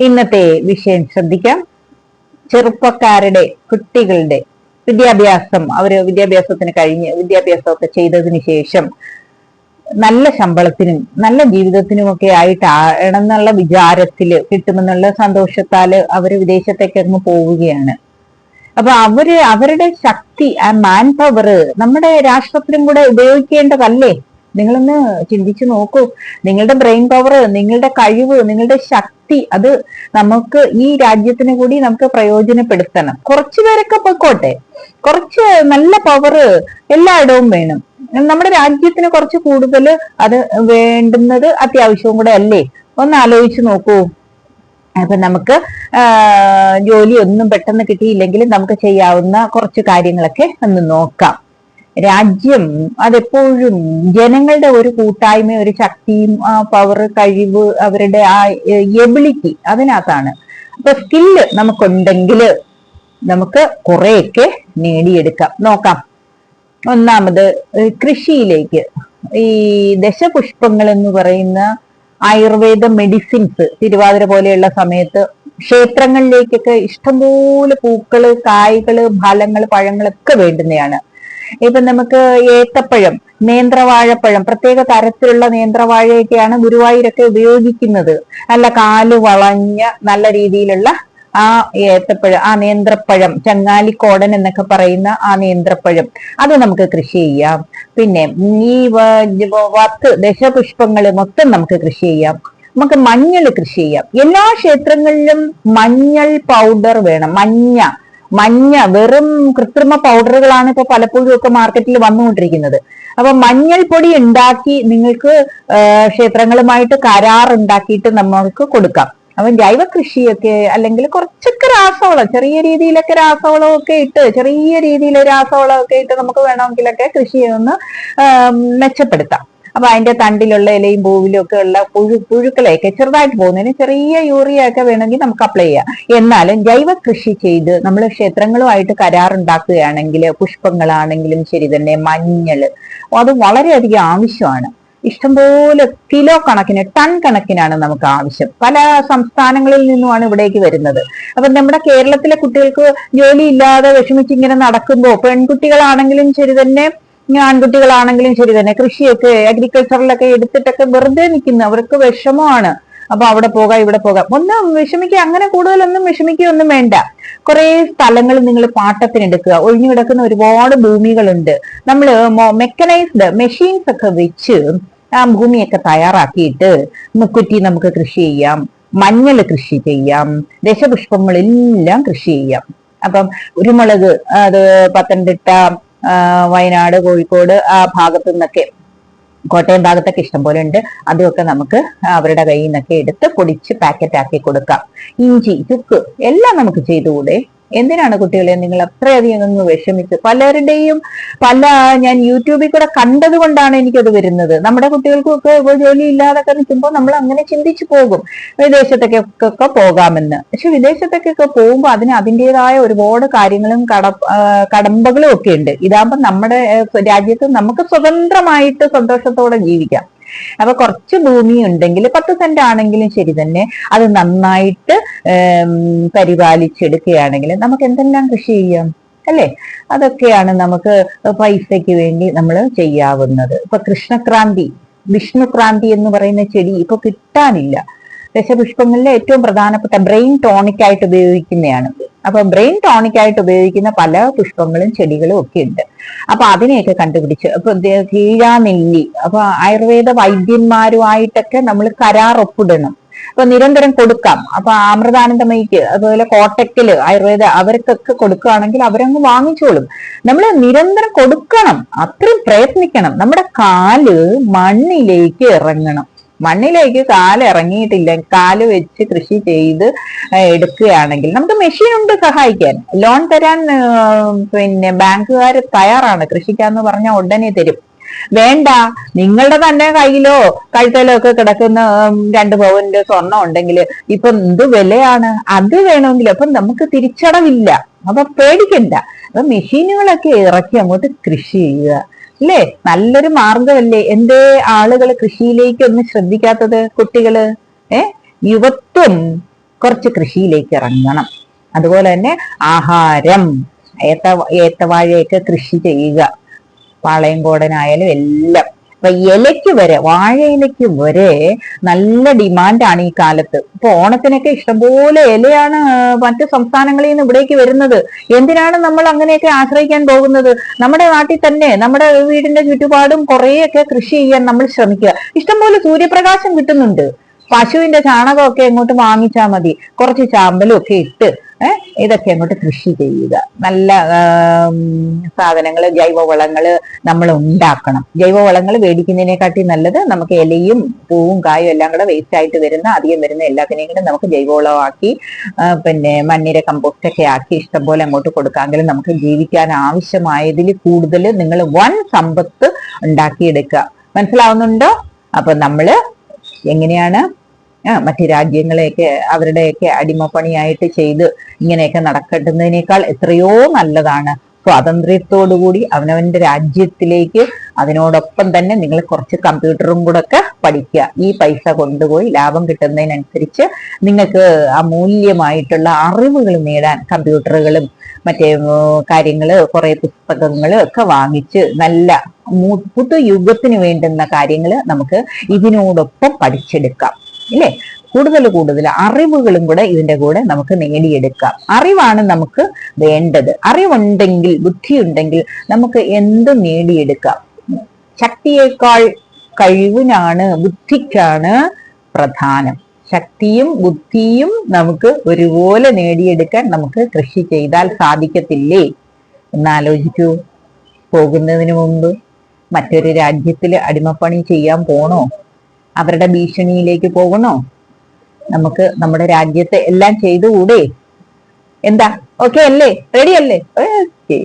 ഇന്നത്തെ വിഷയം ശ്രദ്ധിക്കാം. ചെറുപ്പക്കാരുടെ കുട്ടികളുടെ വിദ്യാഭ്യാസം അവർ വിദ്യാഭ്യാസത്തിന് കഴിഞ്ഞ് വിദ്യാഭ്യാസമൊക്കെ ചെയ്തതിന് ശേഷം നല്ല ശമ്പളത്തിനും നല്ല ജീവിതത്തിനും ഒക്കെ ആയിട്ടാണെന്നുള്ള വിചാരത്തിൽ കിട്ടുമെന്നുള്ള സന്തോഷത്താൽ അവർ വിദേശത്തേക്ക് അങ്ങ് പോവുകയാണ്. അപ്പൊ അവർ അവരുടെ ശക്തി ആ മാൻ പവർ നമ്മുടെ രാഷ്ട്രത്തിലും കൂടെ ഉപയോഗിക്കേണ്ടതല്ലേ? നിങ്ങളൊന്ന് ചിന്തിച്ചു നോക്കൂ. നിങ്ങളുടെ ബ്രെയിൻ പവർ നിങ്ങളുടെ കഴിവ് നിങ്ങളുടെ ശക്തി അത് നമുക്ക് ഈ രാജ്യത്തിന് കൂടി നമുക്ക് പ്രയോജനപ്പെടുത്തണം. കുറച്ചു പേരൊക്കെ പൊയ്ക്കോട്ടെ. കുറച്ച് നല്ല പവർ എല്ലായിടവും വേണം. നമ്മുടെ രാജ്യത്തിന് കുറച്ച് കൂടുതൽ അത് വേണ്ടുന്നത് അത്യാവശ്യവും കൂടെ അല്ലേ? ഒന്ന് ആലോചിച്ച് നോക്കൂ. അപ്പൊ നമുക്ക് ജോലി ഒന്നും പെട്ടെന്ന് കിട്ടിയില്ലെങ്കിലും നമുക്ക് ചെയ്യാവുന്ന കുറച്ച് കാര്യങ്ങളൊക്കെ ഒന്ന് നോക്കാം. രാജ്യം അതെപ്പോഴും ജനങ്ങളുടെ ഒരു കൂട്ടായ്മ ഒരു ശക്തിയും ആ പവർ കഴിവ് അവരുടെ ആ എബിലിറ്റി അതിനകത്താണ്. അപ്പൊ സ്കില്ല് നമുക്കുണ്ടെങ്കിൽ നമുക്ക് കുറെയൊക്കെ നേടിയെടുക്കാം. നോക്കാം. ഒന്നാമത് കൃഷിയിലേക്ക്. ഈ ദശപുഷ്പങ്ങൾ എന്ന് പറയുന്ന ആയുർവേദ മെഡിസിൻസ് തിരുവാതിര പോലെയുള്ള സമയത്ത് ക്ഷേത്രങ്ങളിലേക്കൊക്കെ ഇഷ്ടംപോലെ പൂക്കൾ കായ്കൾ ഫലങ്ങൾ പഴങ്ങളൊക്കെ വേണ്ടുന്നതാണ്. ഇപ്പൊ നമുക്ക് ഏത്തപ്പഴം നേന്ത്രവാഴപ്പഴം പ്രത്യേക തരത്തിലുള്ള നേന്ത്രവാഴയൊക്കെയാണ് ഗുരുവായൂരൊക്കെ ഉപയോഗിക്കുന്നത്. നല്ല കാൽ വളഞ്ഞ നല്ല രീതിയിലുള്ള ആ ഏത്തപ്പഴം ആ നേന്ത്രപ്പഴം ചങ്ങാലിക്കോടൻ എന്നൊക്കെ പറയുന്ന ആ നേന്ത്രപ്പഴം. അത് നമുക്ക് കൃഷി ചെയ്യാം. പിന്നെ ഈ വത്ത് ദശപുഷ്പങ്ങൾ മൊത്തം നമുക്ക് കൃഷി ചെയ്യാം. നമുക്ക് മഞ്ഞൾ കൃഷി ചെയ്യാം. എല്ലാ ക്ഷേത്രങ്ങളിലും മഞ്ഞൾ പൗഡർ വേണം മഞ്ഞ. മഞ്ഞ വെറും കൃത്രിമ പൗഡറുകളാണ് ഇപ്പൊ പലപ്പോഴും ഒക്കെ മാർക്കറ്റിൽ വന്നുകൊണ്ടിരിക്കുന്നത്. അപ്പൊ മഞ്ഞൾപ്പൊടി ഉണ്ടാക്കി നിങ്ങൾക്ക് ക്ഷേത്രങ്ങളുമായിട്ട് കരാർ ഉണ്ടാക്കിയിട്ട് നമ്മൾക്ക് കൊടുക്കാം. അവൻ ജൈവ കൃഷിയൊക്കെ അല്ലെങ്കിൽ കുറച്ചൊക്കെ രാസവളം ചെറിയ രീതിയിലൊക്കെ രാസവളമൊക്കെ ഇട്ട് ചെറിയ രീതിയിൽ രാസവളമൊക്കെ ഇട്ട് നമുക്ക് വേണമെങ്കിലൊക്കെ കൃഷിയെ ഒന്ന് മെച്ചപ്പെടുത്താം. അപ്പൊ അതിന്റെ തണ്ടിലുള്ള ഇലയും പൂവിലും ഒക്കെ ഉള്ള പുഴു പുഴുക്കളെയൊക്കെ ചെറുതായിട്ട് പോകുന്നതിന് ചെറിയ യൂറിയ ഒക്കെ വേണമെങ്കിൽ നമുക്ക് അപ്ലൈ ചെയ്യാം. എന്നാലും ജൈവ കൃഷി ചെയ്ത് നമ്മൾ ക്ഷേത്രങ്ങളുമായിട്ട് കരാറുണ്ടാക്കുകയാണെങ്കിൽ പുഷ്പങ്ങളാണെങ്കിലും ശരി തന്നെ മഞ്ഞൾ അത് വളരെയധികം ആവശ്യമാണ്. ഇഷ്ടംപോലെ കിലോ കണക്കിന് ടൺ കണക്കിനാണ് നമുക്ക് ആവശ്യം. പല സംസ്ഥാനങ്ങളിൽ നിന്നുമാണ് ഇവിടേക്ക് വരുന്നത്. അപ്പൊ നമ്മുടെ കേരളത്തിലെ കുട്ടികൾക്ക് ജോലി ഇല്ലാതെ വിഷമിച്ച് ഇങ്ങനെ നടക്കുമ്പോൾ പെൺകുട്ടികളാണെങ്കിലും ശരി തന്നെ ആൺകുട്ടികളാണെങ്കിലും ശരി തന്നെ. കൃഷിയൊക്കെ അഗ്രികൾച്ചറിലൊക്കെ എടുത്തിട്ടൊക്കെ വെറുതെ നിൽക്കുന്നു അവർക്ക് വിഷമമാണ്. അപ്പൊ അവിടെ പോകാം ഇവിടെ പോകാം. ഒന്നും വിഷമിക്കുക അങ്ങനെ കൂടുതലൊന്നും വിഷമിക്കുകയൊന്നും വേണ്ട. കുറെ സ്ഥലങ്ങൾ നിങ്ങൾ പാട്ടത്തിനെടുക്കുക. ഒഴിഞ്ഞു കിടക്കുന്ന ഒരുപാട് ഭൂമികളുണ്ട്. നമ്മൾ മെക്കനൈസ്ഡ് മെഷീൻസ് ഒക്കെ വെച്ച് ആ ഭൂമിയൊക്കെ തയ്യാറാക്കിയിട്ട് മുക്കുറ്റി നമുക്ക് കൃഷി ചെയ്യാം. മഞ്ഞൾ കൃഷി ചെയ്യാം. ദശപുഷ്പങ്ങളെല്ലാം കൃഷി ചെയ്യാം. അപ്പം കുരുമുളക് അത് പത്തനംതിട്ട വയനാട് കോഴിക്കോട് ആ ഭാഗത്തു നിന്നൊക്കെ കോട്ടയം ഭാഗത്തൊക്കെ ഇഷ്ടം പോലെ ഉണ്ട്. അതുമൊക്കെ നമുക്ക് അവരുടെ കയ്യിൽ നിന്നൊക്കെ എടുത്ത് പൊടിച്ച് പാക്കറ്റ് ആക്കി കൊടുക്കാം. ഇഞ്ചി ചുക്ക് എല്ലാം നമുക്ക് ചെയ്തുകൂടെ? എന്തിനാണ് കുട്ടികളെ നിങ്ങൾ അത്രയധികം അങ്ങ് വിഷമിച്ച്? പലരുടെയും പല ഞാൻ യൂട്യൂബിൽ കൂടെ കണ്ടത് കൊണ്ടാണ് എനിക്കത് വരുന്നത്. നമ്മുടെ കുട്ടികൾക്കൊക്കെ ജോലി ഇല്ലാതൊക്കെ നിൽക്കുമ്പോൾ നമ്മൾ അങ്ങനെ ചിന്തിച്ചു പോകും. വിദേശത്തേക്കൊക്കെ പോകാമെന്ന്. പക്ഷെ വിദേശത്തേക്കൊക്കെ പോകുമ്പോൾ അതിന് അതിന്റെതായ ഒരുപാട് കാര്യങ്ങളും കട കടമ്പകളും ഒക്കെ ഉണ്ട്. ഇതാകുമ്പോൾ നമ്മുടെ രാജ്യത്ത് നമുക്ക് സ്വതന്ത്രമായിട്ട് സന്തോഷത്തോടെ ജീവിക്കാം. അപ്പൊ കുറച്ച് ഭൂമി ഉണ്ടെങ്കിൽ പത്ത് സെന്റ് ആണെങ്കിലും ശരി തന്നെ അത് നന്നായിട്ട് പരിപാലിച്ചെടുക്കുകയാണെങ്കിൽ നമുക്ക് എന്തെല്ലാം കൃഷി ചെയ്യാം? അല്ലേ? അതൊക്കെയാണ് നമുക്ക് പൈസയ്ക്ക് വേണ്ടി നമ്മൾ ചെയ്യാവുന്നത്. ഇപ്പൊ കൃഷ്ണക്രാന്തി വിഷ്ണുക്രാന്തി എന്ന് പറയുന്ന ചെടി ഇപ്പൊ കിട്ടാനില്ല. ദശപുഷ്പങ്ങളിലെ ഏറ്റവും പ്രധാനപ്പെട്ട ബ്രെയിൻ ടോണിക് ആയിട്ട് ഉപയോഗിക്കുന്നതാണ് അപ്പൊ ബ്രെയിൻ ടോണിക് ആയിട്ട് ഉപയോഗിക്കുന്ന പല പുഷ്പങ്ങളും ചെടികളും ഒക്കെ ഉണ്ട്. അപ്പൊ അതിനെയൊക്കെ കണ്ടുപിടിച്ച് അപ്പൊ കീഴാനെല്ലി അപ്പൊ ആയുർവേദ വൈദ്യന്മാരുമായിട്ടൊക്കെ നമ്മൾ കരാർ ഒപ്പിടണം. അപ്പൊ നിരന്തരം കൊടുക്കാം. അപ്പൊ അമൃതാനന്ദമയ്ക്ക് അതുപോലെ കോട്ടക്കൽ ആയുർവേദ അവർക്കൊക്കെ കൊടുക്കുകയാണെങ്കിൽ അവരങ്ങ് വാങ്ങിച്ചോളും. നമ്മൾ നിരന്തരം കൊടുക്കണം. അത്രയും പ്രയത്നിക്കണം. നമ്മുടെ കാൽ മണ്ണിലേക്ക് ഇറങ്ങണം. മണ്ണിലേക്ക് കാൽ ഇറങ്ങിയിട്ടില്ല കാൽ വെച്ച് കൃഷി ചെയ്ത് എടുക്കുകയാണെങ്കിൽ നമുക്ക് മെഷീൻ ഉണ്ട് സഹായിക്കാൻ. ലോൺ തരാൻ പിന്നെ ബാങ്കുകാർ തയ്യാറാണ്. കൃഷിക്കാന്ന് പറഞ്ഞാൽ ഉടനെ തരും. വേണ്ട നിങ്ങളുടെ തന്നെ കയ്യിലോ കഴുത്തലോ ഒക്കെ കിടക്കുന്ന രണ്ട് പവന്റെ സ്വർണം ഉണ്ടെങ്കിൽ ഇപ്പൊ എന്ത് വിലയാണ്? അത് വേണമെങ്കിൽ അപ്പൊ നമുക്ക് തിരിച്ചടവില്ല. അപ്പൊ പേടിക്കണ്ട. അപ്പൊ മെഷീനുകളൊക്കെ ഇറക്കി അങ്ങോട്ട് കൃഷി ചെയ്യുക. അല്ലേ നല്ലൊരു മാർഗമല്ലേ എന്തേ ആളുകൾ കൃഷിയിലേക്ക് ഒന്നും ശ്രദ്ധിക്കാത്തത് കുട്ടികൾ? ഏ? യുവത്വം കുറച്ച് കൃഷിയിലേക്ക് ഇറങ്ങണം. അതുപോലെ തന്നെ ആഹാരം ഏത്ത ഏത്തവാഴയൊക്കെ കൃഷി ചെയ്യുക. പാളയം കോടനായാലും എല്ലാം. ഇലയ്ക്ക് വരെ വാഴ ഇലയ്ക്ക് വരെ നല്ല ഡിമാൻഡാണ് ഈ കാലത്ത്. ഇപ്പൊ ഓണത്തിനൊക്കെ ഇഷ്ടംപോലെ ഇലയാണ് മറ്റു സംസ്ഥാനങ്ങളിൽ നിന്ന് ഇവിടേക്ക് വരുന്നത്. എന്തിനാണ് നമ്മൾ അങ്ങനെയൊക്കെ ആശ്രയിക്കാൻ പോകുന്നത്? നമ്മുടെ നാട്ടിൽ തന്നെ നമ്മുടെ വീടിന്റെ ചുറ്റുപാടും കുറേയൊക്കെ കൃഷി ചെയ്യാൻ നമ്മൾ ശ്രമിക്കുക. ഇഷ്ടംപോലെ സൂര്യപ്രകാശം കിട്ടുന്നുണ്ട്. പശുവിന്റെ ചാണകമൊക്കെ എങ്ങോട്ട് വാങ്ങിച്ചാൽ മതി. കുറച്ച് ചാമ്പലും ഒക്കെ ഇട്ട് ഇതൊക്കെ അങ്ങോട്ട് കൃഷി ചെയ്യുക. നല്ല സാധനങ്ങൾ ജൈവവളങ്ങൾ നമ്മൾ ഉണ്ടാക്കണം. ജൈവവളങ്ങൾ മേടിക്കുന്നതിനെക്കാട്ടി നല്ലത് നമുക്ക് ഇലയും പൂവും കായും എല്ലാം കൂടെ വേസ്റ്റ് ആയിട്ട് വരുന്ന അധികം വരുന്ന എല്ലാത്തിനെയും കൂടെ നമുക്ക് ജൈവവളമാക്കി പിന്നെ മണ്ണിര കമ്പോസ്റ്റ് ഒക്കെ ആക്കി ഇഷ്ടംപോലെ അങ്ങോട്ട് കൊടുക്കാമെങ്കിലും നമുക്ക് ജീവിക്കാൻ ആവശ്യമായതിൽ കൂടുതൽ നിങ്ങൾ വൻ സമ്പത്ത് ഉണ്ടാക്കിയെടുക്കുക. മനസ്സിലാവുന്നുണ്ടോ? അപ്പൊ നമ്മൾ എങ്ങനെയാണ് മറ്റു രാജ്യങ്ങളെയൊക്കെ അവരുടെയൊക്കെ അടിമപ്പണിയായിട്ട് ചെയ്ത് ഇങ്ങനെയൊക്കെ നടക്കേണ്ടുന്നതിനേക്കാൾ എത്രയോ നല്ലതാണ്. സ്വാതന്ത്ര്യത്തോടുകൂടി അവനവന്റെ രാജ്യത്തിലേക്ക് അതിനോടൊപ്പം തന്നെ നിങ്ങൾ കുറച്ച് കമ്പ്യൂട്ടറും കൂടെ ഒക്കെ പഠിക്കുക. ഈ പൈസ കൊണ്ടുപോയി ലാഭം കിട്ടുന്നതിനനുസരിച്ച് നിങ്ങൾക്ക് അമൂല്യമായിട്ടുള്ള അറിവുകൾ നേടാൻ കമ്പ്യൂട്ടറുകളും മറ്റേ കാര്യങ്ങൾ കുറെ പുസ്തകങ്ങൾ ഒക്കെ വാങ്ങിച്ച് നല്ല പുതുയുഗത്തിന് വേണ്ടുന്ന കാര്യങ്ങൾ നമുക്ക് ഇതിനോടൊപ്പം പഠിച്ചെടുക്കാം. ഇല്ലേ കൂടുതൽ കൂടുതൽ അറിവുകളും കൂടെ ഇതിന്റെ കൂടെ നമുക്ക് നേടിയെടുക്കാം. അറിവാണ് നമുക്ക് വേണ്ടത്. അറിവുണ്ടെങ്കിൽ ബുദ്ധിയുണ്ടെങ്കിൽ നമുക്ക് എന്ത് നേടിയെടുക്കാം? ശക്തിയേക്കാൾ കഴിവിനാണ് ബുദ്ധിക്കാണ് പ്രധാനം. ശക്തിയും ബുദ്ധിയും നമുക്ക് ഒരുപോലെ നേടിയെടുക്കാൻ നമുക്ക് കൃഷി ചെയ്താൽ സാധിക്കത്തില്ലേ? എന്നാലോചിക്കൂ. പോകുന്നതിന് മുമ്പ് മറ്റൊരു രാജ്യത്തിൽ അടിമപ്പണി ചെയ്യാൻ പോണോ? അവരുടെ ഭീഷണിയിലേക്ക് പോകണോ? നമുക്ക് നമ്മുടെ രാജ്യത്തെ എല്ലാം ചെയ്തുകൂടെ? എന്താ? ഓക്കെ അല്ലേ? റെഡി അല്ലേ? ഓക്കെ